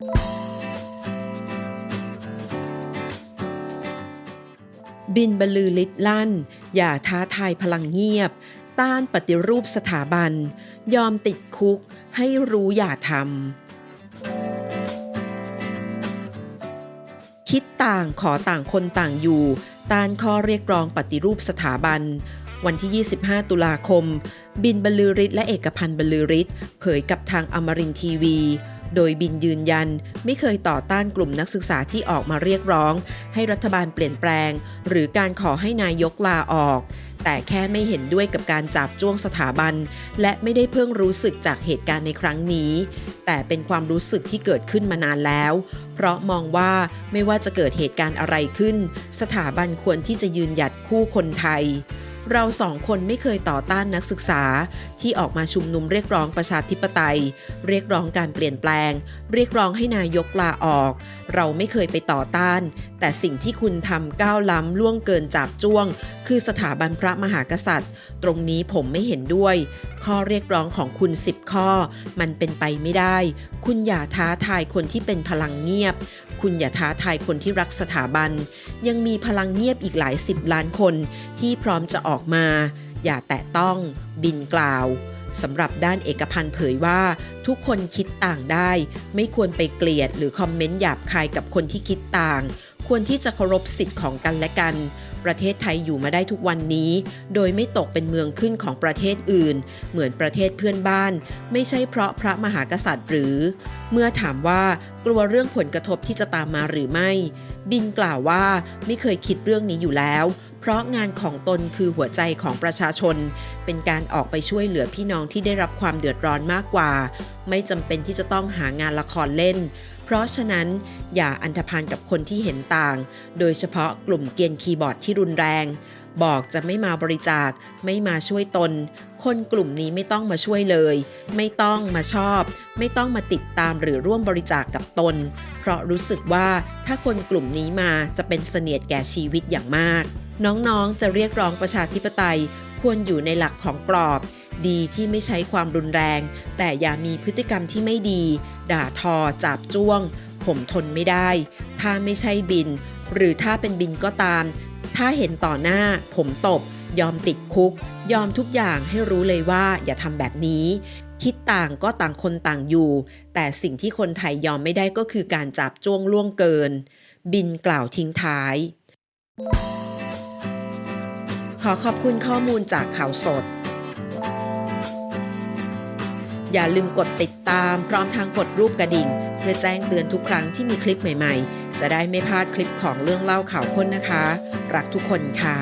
บินบรรลือฤทธิ์ลั่น อย่าท้าทายพลังเงียบ ต้านปฏิรูปสถาบัน ยอมติดคุกให้รู้อย่าทำคิดต่างขอต่างคนต่างอยู่ ต้านข้อเรียกร้องปฏิรูปสถาบัน วันที่ 25 ตุลาคม บินบรรลือฤทธิ์และเอกพันธ์บรรลือฤทธิ์เผยกับทางอมรินทีวี โดยบินยืนยันไม่เคยต่อต้านกลุ่มนักศึกษาที่ออกมาเรียกร้อง ให้รัฐบาลเปลี่ยนแปลง หรือการขอให้นายกลาออก แต่แค่ไม่เห็นด้วยกับการจับจ้วงสถาบัน และไม่ได้เพิ่งรู้สึกจากเหตุการณ์ในครั้งนี้ แต่เป็นความรู้สึกที่เกิดขึ้นมานานแล้ว เพราะมองว่าไม่ว่าจะเกิดเหตุการณ์อะไรขึ้น สถาบันควรที่จะยืนหยัดคู่คนไทย เราสองคนไม่เคยต่อต้านนักศึกษา ที่ออกมาชุมนุมเรียกร้องประชาธิปไตย เรียกร้องการเปลี่ยนแปลง เรียกร้องให้นายกลาออก เราไม่เคยไปต่อต้าน แต่สิ่งที่คุณทำก้าวล้ำล่วงเกินจับจ้วง คือสถาบันพระมหากษัตริย์ ตรงนี้ผมไม่เห็นด้วย ข้อเรียกร้องของคุณ 10 ข้อ มันเป็นไปไม่ได้ คุณอย่าท้าทายคนที่เป็นพลังเงียบคุณอย่าท้าทายคนที่รักสถาบัน ยังมีพลังเงียบอีกหลายสิบล้านคน ที่พร้อมจะออกมา อย่าแตะต้อง บินกล่าวสำหรับด้านเอกพันธ์เผยว่า ทุกคนคิดต่างได้ ไม่ควรไปเกลียดหรือคอมเมนต์หยาบคายกับคนที่คิดต่าง ควรที่จะเคารพสิทธิ์ของกันและกัน ประเทศไทยอยู่มาได้ทุกวันนี้ โดยไม่ตกเป็นเมืองขึ้นของประเทศอื่น เหมือนประเทศเพื่อนบ้าน ไม่ใช่เพราะพระมหากษัตริย์หรือ เมื่อถามว่ากลัวเรื่องผลกระทบที่จะตามมาหรือไม่ บินกล่าวว่าไม่เคยคิดเรื่องนี้อยู่แล้ว เพราะงานของตนคือหัวใจของประชาชน เป็นการออกไปช่วยเหลือพี่น้องที่ได้รับความเดือดร้อนมากกว่า ไม่จำเป็นที่จะต้องหางานละครเล่น เพราะฉะนั้นอย่าอันธพาลกับคนที่เห็นต่าง โดยเฉพาะกลุ่มเกียนคีย์บอร์ดที่รุนแรง บอกจะไม่มาบริจาค ไม่มาช่วยตน คนกลุ่มนี้ไม่ต้องมาช่วยเลย ไม่ต้องมาชอบ ไม่ต้องมาติดตามหรือร่วมบริจาคกับตน เพราะรู้สึกว่าถ้าคนกลุ่มนี้มาจะเป็นเสนียดแก่ชีวิตอย่างมาก น้องๆ จะเรียกร้องประชาธิปไตย ควรอยู่ในหลักของกรอบ ดีที่ไม่ใช้ความรุนแรง แต่อย่ามีพฤติกรรมที่ไม่ดี ด่าทอ จับจ้วง ผมทนไม่ได้ ถ้าไม่ใช่บิน หรือถ้าเป็นบินก็ตาม ถ้าเห็นต่อหน้า ผมตบ ยอมติดคุก ยอมทุกอย่างให้รู้เลยว่าอย่าทำแบบนี้คิดต่างก็ต่างคนต่างอยู่ แต่สิ่งที่คนไทยยอมไม่ได้ก็คือการจับจ้วงล่วงเกิน บินกล่าวทิ้งท้าย ขอขอบคุณข้อมูลจากข่าวสด อย่าลืมกดติดตามพร้อมทางกดรูปกระดิ่ง เพื่อแจ้งเตือนทุกครั้งที่มีคลิปใหม่ๆ จะได้ไม่พลาดคลิปของเรื่องเล่าข่าวค้นนะคะ รักทุกคนค่ะ